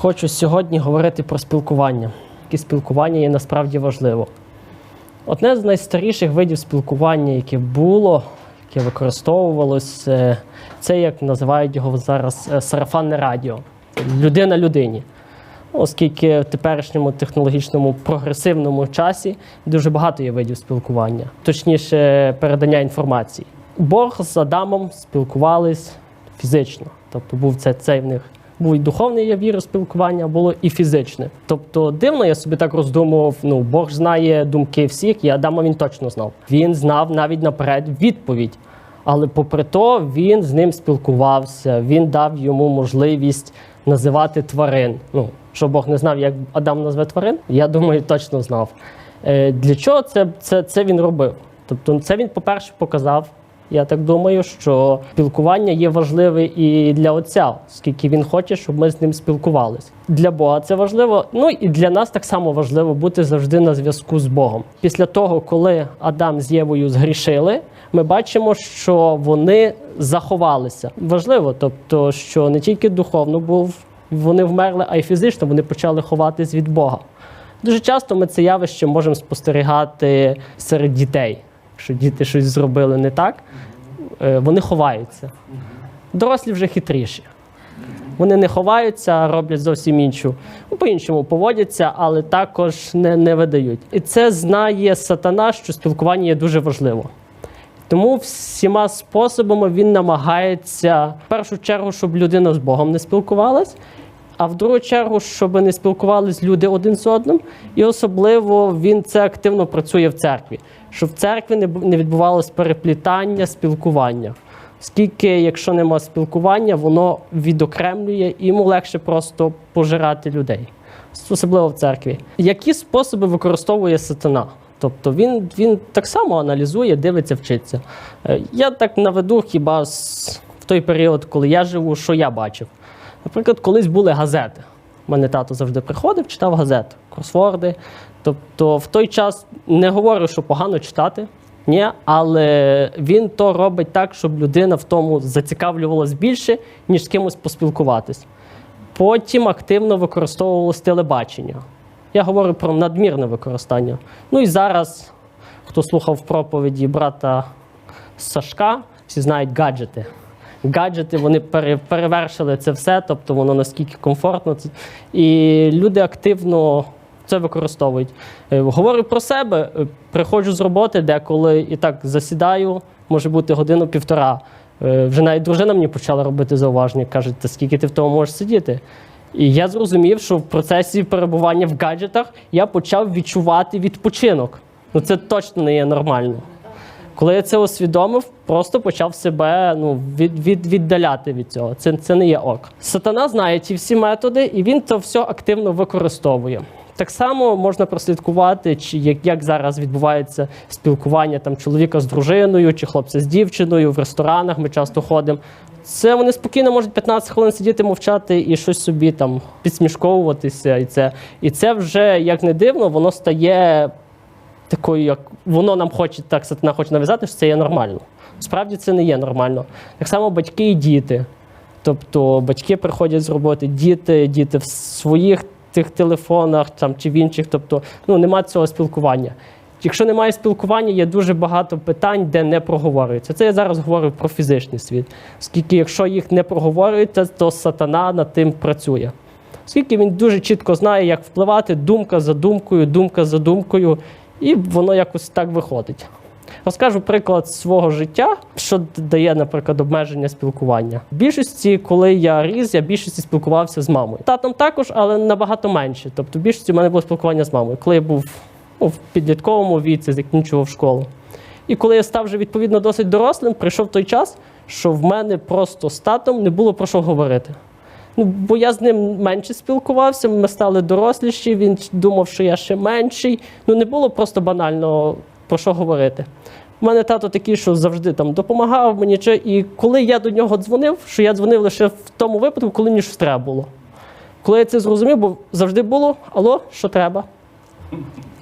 Хочу сьогодні говорити про спілкування. Яке спілкування є насправді важливо. Одне з найстаріших видів спілкування, яке було, яке використовувалось, е, це як називають його зараз е, сарафанне радіо. Людина людині. Оскільки в теперішньому технологічному прогресивному часі дуже багато є видів спілкування, точніше, передання інформації. Бог з Адамом спілкувались фізично, тобто був це цей в них. Був і духовний я віру спілкування, було і фізичне. Тобто дивно, я собі так роздумував. Ну Бог знає думки всіх, і Адама він точно знав. Він знав навіть наперед відповідь. Але попри то, він з ним спілкувався, він дав йому можливість називати тварин. Ну, що Бог не знав, як Адам назве тварин, я думаю, точно знав. Е, для чого це, це, це він робив? Тобто, це він, по-перше, показав. Я так думаю, що спілкування є важливе і для отця, оскільки він хоче, щоб ми з ним спілкувалися. Для Бога це важливо. Ну і для нас так само важливо бути завжди на зв'язку з Богом. Після того, коли Адам з Євою згрішили, ми бачимо, що вони заховалися. Важливо, тобто, що не тільки духовно був вони вмерли, а й фізично вони почали ховатись від Бога. Дуже часто ми це явище можемо спостерігати серед дітей. Якщо діти щось зробили не так, е, вони ховаються. Дорослі вже хитріші. Вони не ховаються, роблять зовсім іншу. Ну, по-іншому поводяться, але також не, не видають. І це знає сатана, що спілкування є дуже важливо. Тому всіма способами він намагається в першу чергу, щоб людина з Богом не спілкувалась, а в другу чергу, щоб не спілкувались люди один з одним. І особливо він це активно працює в церкві, щоб в церкві не відбувалось переплітання, спілкування. Оскільки, якщо нема спілкування, воно відокремлює і йому легше просто пожирати людей, особливо в церкві. Які способи використовує сатана? Тобто він, він так само аналізує, дивиться, вчиться. Е, Я так наведу хіба в той період, коли я живу, що я бачив. Наприклад, колись були газети. У мене тато завжди приходив, читав газети, кросворди. Тобто, в той час не говорю, що погано читати, ні, але він то робить так, щоб людина в тому зацікавлювалась більше, ніж з кимось поспілкуватись. Потім активно використовувалось телебачення. Я говорю про надмірне використання. Ну і зараз, хто слухав проповіді брата Сашка, всі знають гаджети. Гаджети вони перевершили це все, тобто воно наскільки комфортно. І люди активно це використовують. Е, Говорю про себе, е, приходжу з роботи, деколи і так засідаю, може бути годину-півтора. Е, Вже навіть дружина мені почала робити зауваження, каже, та скільки ти в тому можеш сидіти? І я зрозумів, що в процесі перебування в гаджетах я почав відчувати відпочинок. Ну це точно не є нормально. Коли я це усвідомив, просто почав себе ну, від, від, віддаляти від цього. Це, це не є ок. Сатана знає ті всі методи, і він це все активно використовує. Так само можна прослідкувати, чи як, як зараз відбувається спілкування там чоловіка з дружиною, чи хлопця з дівчиною в ресторанах. Ми часто ходимо. Це вони спокійно можуть 15 хвилин сидіти, мовчати і щось собі там підсмішковуватися. І це, і це вже як не дивно, воно стає такою, як воно нам хоче, так сатана хоче нав'язати, що це є нормально. Справді це не є нормально. Так само батьки і діти. Тобто батьки приходять з роботи, діти, діти в своїх тих телефонах там, чи в інших, тобто ну, немає цього спілкування. Якщо немає спілкування, є дуже багато питань, де не проговорюється. Це я зараз говорю про фізичний світ. Оскільки, якщо їх не проговорюється, то сатана над тим працює. Оскільки він дуже чітко знає, як впливати думка за думкою, думка за думкою, і воно якось так виходить. Розкажу приклад свого життя, що дає, наприклад, обмеження спілкування. В більшості, коли я ріс, я більшості спілкувався з мамою. Татом також, але набагато менше. Тобто, в більшості в мене було спілкування з мамою. Коли я був ну, в підлітковому віці, закінчував школу. І коли я став вже відповідно досить дорослим, прийшов той час, що в мене просто з татом не було про що говорити. Ну, бо я з ним менше спілкувався, ми стали доросліші, він думав, що я ще менший. Ну, не було просто банально про що говорити. У мене тато такий, що завжди там допомагав мені. чи- І коли я до нього дзвонив, що я дзвонив лише в тому випадку, коли мені щось треба було. Коли я це зрозумів, бо завжди було: алло, що треба?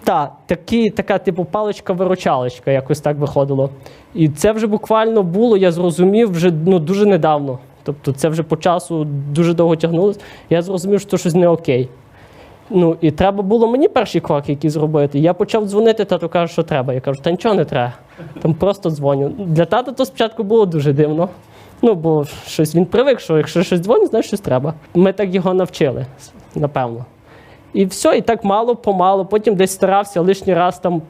Так, такі, така, типу, паличка-виручалочка, якось так виходило. І це вже буквально було, я зрозумів вже ну, дуже недавно. Тобто це вже по часу дуже довго тягнулося. Я зрозумів, що щось не окей. Ну і треба було мені перші кроки які зробити. Я почав дзвонити, тато каже, що треба. Я кажу, та нічого не треба. Там просто дзвоню. Для тата то спочатку було дуже дивно. Ну, бо щось він привик, що якщо щось дзвонить, значить щось треба. Ми так його навчили, напевно. І все, і так мало помалу. Потім десь старався лишній раз там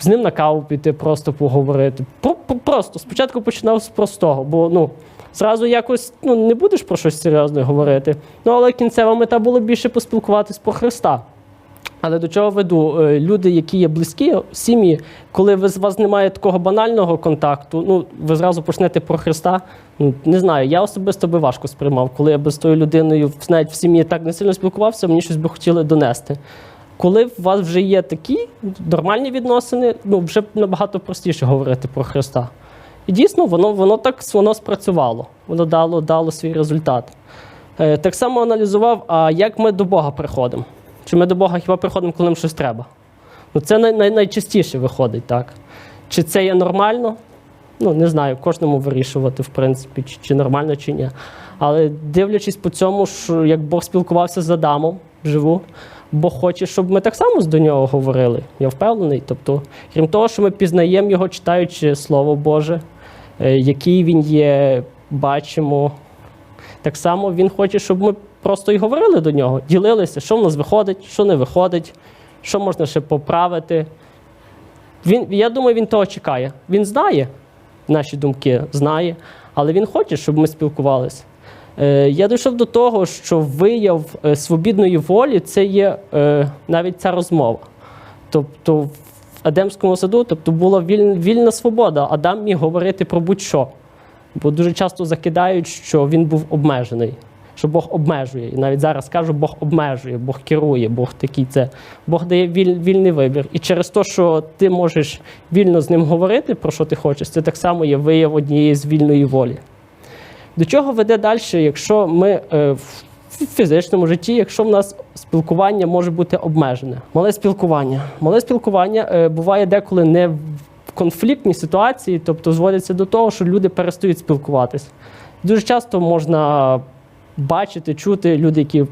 з ним на каву піти, просто поговорити. Про- про- Просто спочатку починав з простого, бо ну, зразу якось ну, не будеш про щось серйозне говорити. Ну, але кінцева мета було більше поспілкуватись про Христа. Але до чого веду? Е, Люди, які є близькі, сім'ї, коли ви, з вас немає такого банального контакту, ну ви зразу почнете про Христа. Ну не знаю, я особисто би важко сприймав, коли я би з тою людиною навіть в сім'ї так не сильно спілкувався, мені щось би хотіли донести. Коли у вас вже є такі нормальні відносини, ну вже набагато простіше говорити про Христа. І дійсно, воно, воно так воно спрацювало, воно дало, дало свій результат. Е, так само аналізував, а як ми до Бога приходимо. Чи ми до Бога хіба приходимо, коли нам щось треба? Ну, це най, най, найчастіше виходить, так. Чи це є нормально? Ну, не знаю, кожному вирішувати, в принципі, чи, чи нормально, чи ні. Але дивлячись по цьому, що як Бог спілкувався з Адамом вживу, Бог хоче, щоб ми так само до нього говорили. Я впевнений. Тобто, крім того, що ми пізнаємо його, читаючи Слово Боже, який він є, бачимо. Так само він хоче, щоб ми просто і говорили до нього, ділилися, що в нас виходить, що не виходить, що можна ще поправити. Він, я думаю, він того чекає. Він знає наші думки, знає, але він хоче, щоб ми спілкувалися. Е, я дійшов до того, що вияв е, свобідної волі це є е, навіть ця розмова. Тобто в Едемському саду тобто, була вільна, вільна свобода. Адам міг говорити про будь-що. Бо дуже часто закидають, що він був обмежений, що Бог обмежує. І навіть зараз кажу, Бог обмежує, Бог керує, Бог такий це. Бог дає віль, вільний вибір. І через те, що ти можеш вільно з ним говорити, про що ти хочеш, це так само є вияв однієї з вільної волі. До чого веде далі, якщо ми е, в фізичному житті, якщо в нас спілкування може бути обмежене? Мале спілкування. Мале спілкування е, буває деколи не в конфліктній ситуації, тобто зводиться до того, що люди перестають спілкуватись. Дуже часто можна бачити, чути люди, які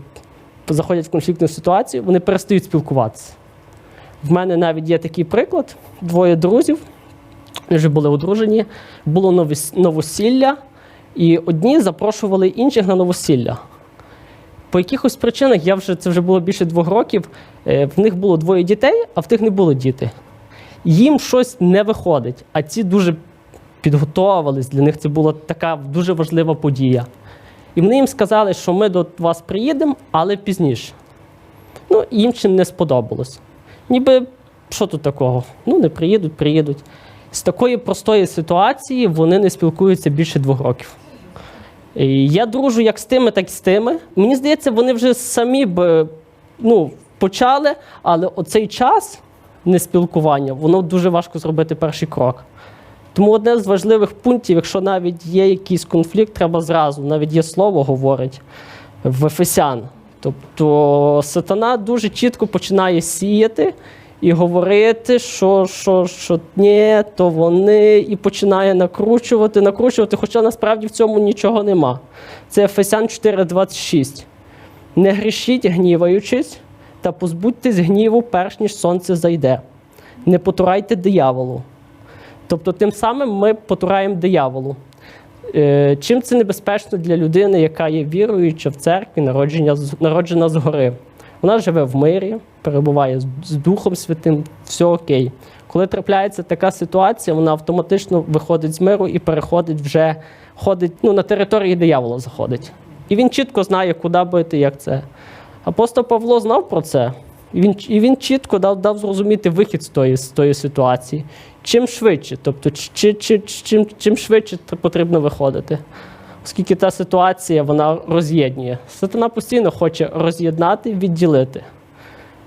заходять в конфліктну ситуацію, вони перестають спілкуватися. В мене навіть є такий приклад: двоє друзів, вони вже були одружені, було новосілля, і одні запрошували інших на новосілля. По якихось причинах я вже це вже було більше двох років. е, В них було двоє дітей, а в тих не було діти. Їм щось не виходить, а ці дуже підготовились. Для них це була така дуже важлива подія. І вони їм сказали, що ми до вас приїдемо, але пізніше. Ну, їм чим не сподобалось. Ніби що тут такого? Ну, не приїдуть, приїдуть. З такої простої ситуації вони не спілкуються більше двох років. І я дружу як з тими, так і з тими. Мені здається, вони вже самі б ну, почали, але оцей час неспілкування, воно дуже важко зробити перший крок. Тому одне з важливих пунктів, якщо навіть є якийсь конфлікт, треба зразу, навіть є слово говорить в Ефесян. Тобто сатана дуже чітко починає сіяти і говорити, що, що, що ні, то вони, і починає накручувати, накручувати, хоча насправді в цьому нічого нема. Це Ефесян 4,26. Не грішіть, гніваючись, та позбудьтесь гніву, перш ніж сонце зайде. Не потурайте дияволу. Тобто, тим самим ми потураємо дияволу. Е, Чим це небезпечно для людини, яка є віруюча в церкві, народження, народжена згори? Вона живе в мирі, перебуває з- Духом Святим, все окей. Коли трапляється така ситуація, вона автоматично виходить з миру і переходить вже ходить ну, на території диявола заходить. І він чітко знає, куди бити, як це. Апостол Павло знав про це. І він, і він чітко дав, дав зрозуміти вихід з тої, з тої ситуації. Чим швидше, тобто, чи, чи, чим, чим швидше потрібно виходити. Оскільки та ситуація вона роз'єднує. Сатана постійно хоче роз'єднати, відділити.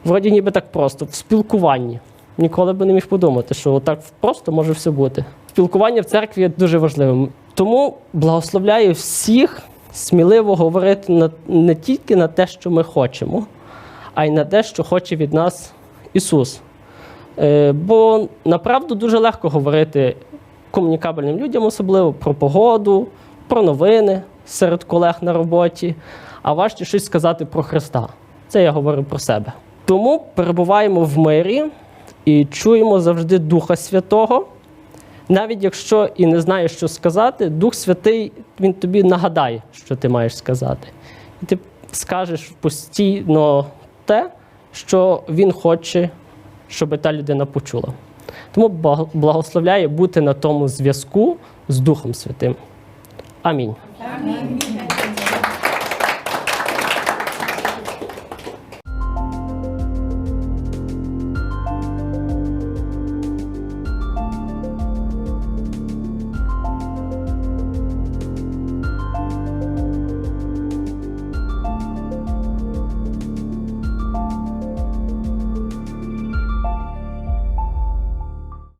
Вроді ніби так просто, в спілкуванні. Ніколи би не міг подумати, що так просто може все бути. Спілкування в церкві є дуже важливим. Тому благословляю всіх сміливо говорити не тільки на те, що ми хочемо, а й на те, що хоче від нас Ісус. Е, бо направду дуже легко говорити комунікабельним людям, особливо про погоду, про новини, серед колег на роботі, а важче щось сказати про Христа. Це я говорю про себе. Тому перебуваємо в мирі і чуємо завжди Духа Святого. Навіть якщо і не знаєш, що сказати, Дух Святий він тобі нагадає, що ти маєш сказати. І ти скажеш постійно те, що він хоче, щоб та людина почула. Тому благословляю бути на тому зв'язку з Духом Святим. Amém. Amém.